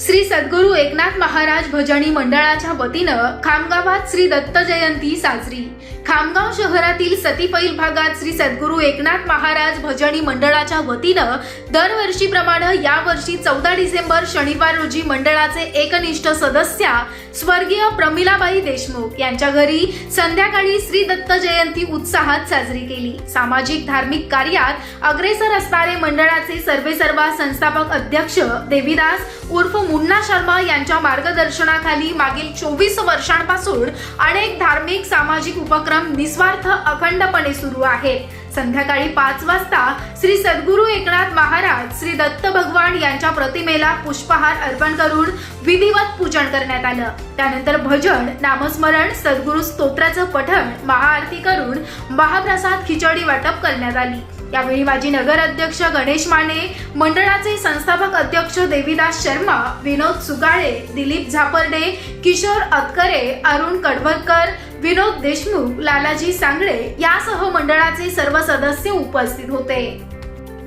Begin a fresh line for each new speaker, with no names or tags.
श्री सद्गुरू एकनाथ महाराज भजनी मंडळाच्या वतीनं खामगावात श्री दत्त जयंती साजरी. खामगाव शहरातील सतीपैल भागात श्री सद्गुरू एकनाथ महाराज भजनी मंडळाच्या वतीनं दरवर्षीप्रमाणे यावर्षी चौदा डिसेंबर शनिवार रोजी मंडळाचे एकनिष्ठ सदस्या स्वर्गीय प्रमिलाबाई देशमुख यांच्या घरी संध्याकाळी श्री दत्त जयंती उत्साहात साजरी केली. सामाजिक धार्मिक कार्यात अग्रेसर असणारे मंडळाचे सर्वेसर्वा संस्थापक अध्यक्ष देवीदास उर्फ मुन्ना शर्मा यांच्या मार्गदर्शनाखाली मागील चोवीस वर्षांपासून अनेक धार्मिक सामाजिक उपक्रम निस्वार्थ अखंडपणे सुरू आहेत. संध्याकाळी पाच वाजता श्री सद्गुरू एकनाथ महाराज श्री दत्त भगवान यांच्या प्रतिमेला पुष्पहार अर्पण करून विधिवत पूजन करण्यात आलं. त्यानंतर भजन नामस्मरण सद्गुरू स्तोत्राचं पठण महाआरती करून महाप्रसाद खिचडी वाटप करण्यात आली. यावेळी माजी नगर अध्यक्ष गणेश माने मंडळाचे संस्थापक अध्यक्ष देवीदास शर्मा विनोद सुगाळे दिलीप झापर्डे किशोर अतकरे अरुण कडवलकर विनोद देशमुख लालाजी सांगळे यासह मंडळाचे सर्व सदस्य उपस्थित होते.